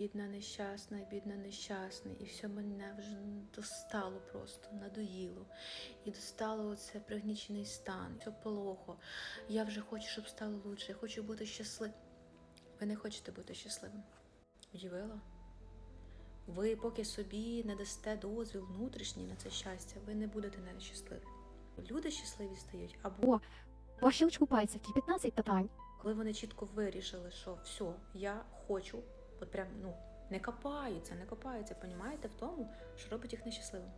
Бідна нещасна, бідна нещасний, і все мене вже достало просто, надоїло. І достало оце пригнічений стан, все плохо. Я вже хочу, щоб стало лучше, я хочу бути щасливим. Ви не хочете бути щасливим. Удивила? Ви поки собі не дасте дозвіл внутрішній на це щастя, ви не будете навіть щасливі. Люди щасливі стають або по щелчку пальцев ті 15 питань. коли вони чітко вирішили, що все, я хочу, от прям ну не копаються, не копаються, понімаєте, в тому, що робить їх нещасливим.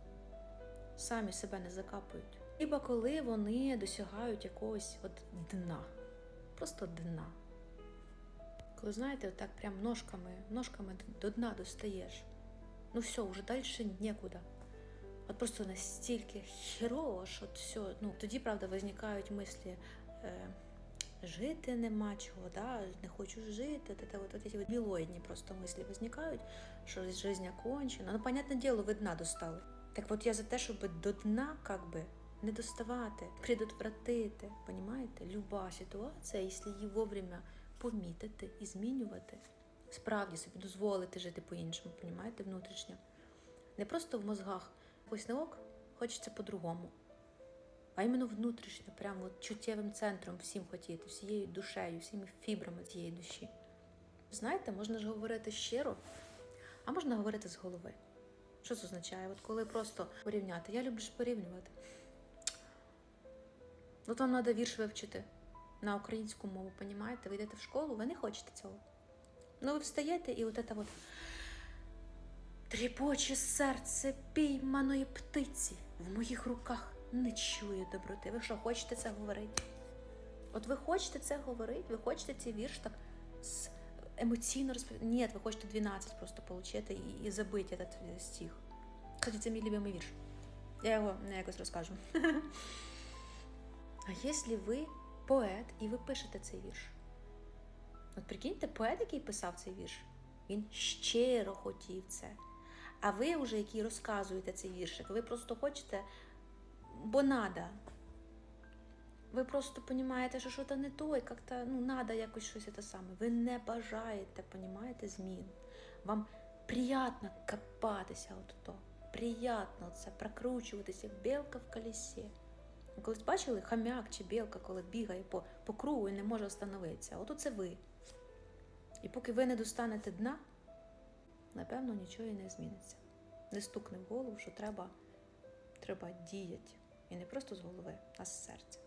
Самі себе не закапують. Хіба коли вони досягають якогось от дна, просто дна. Коли знаєте, отак прям ножками, ножками до дна достаєш. Ну все, вже далі нікуди. От просто настільки хірово, що все, ну тоді, правда, визникають мислі. Е, жити нема чого, да, не хочу жити, от, это вот, вот эти вот білоїдні просто мислі возникають, що життя кончена. Ну, понятне діло, ви дна достали. Так от я за те, щоб до дна, как би, не доставати, предотвратити, понімаєте? Люба ситуація, якщо її вовремя помітити і змінювати, справді собі дозволити жити по-іншому, понімаєте, внутрішньо. Не просто в мозгах, ось не ок, хочеться по-другому а іменно внутрішньо, прямо от чуттєвим центром всім хотіти, всією душею, всіми фібрами цієї душі. Знаєте, можна ж говорити щиро, а можна говорити з голови. Що це означає? От коли просто порівняти. Я люблю ж порівнювати. От вам треба вірш вивчити на українську мову, понімаєте? Ви йдете в школу, ви не хочете цього. Ну, ви встаєте і от це от Тріпоче серце пійманої птиці в моїх руках не чує доброти. Ви що, хочете це говорити? От ви хочете це говорити, ви хочете цей вірш так емоційно розповідати? Ні, ви хочете 12 просто отримати і, і забити цей стих. Кстати, це мій любимий вірш. Я його не якось розкажу. А якщо ви поет і ви пишете цей вірш? От прикиньте, поет, який писав цей вірш, він щиро хотів це. А ви вже, які розказуєте цей віршик, ви просто хочете, бо надо. Ви просто розумієте, що щось не то, і як-то, ну, надо якось щось те саме. Ви не бажаєте, понімаєте, змін. Вам приємно копатися от то. Приємно це прокручуватися, як білка в колесі. Колись бачили хам'як чи білка, коли бігає по, по кругу і не може остановитися. От це ви. І поки ви не достанете дна, напевно, нічого і не зміниться. Не стукне в голову, що треба, треба діяти. І не просто з голови, а з серця.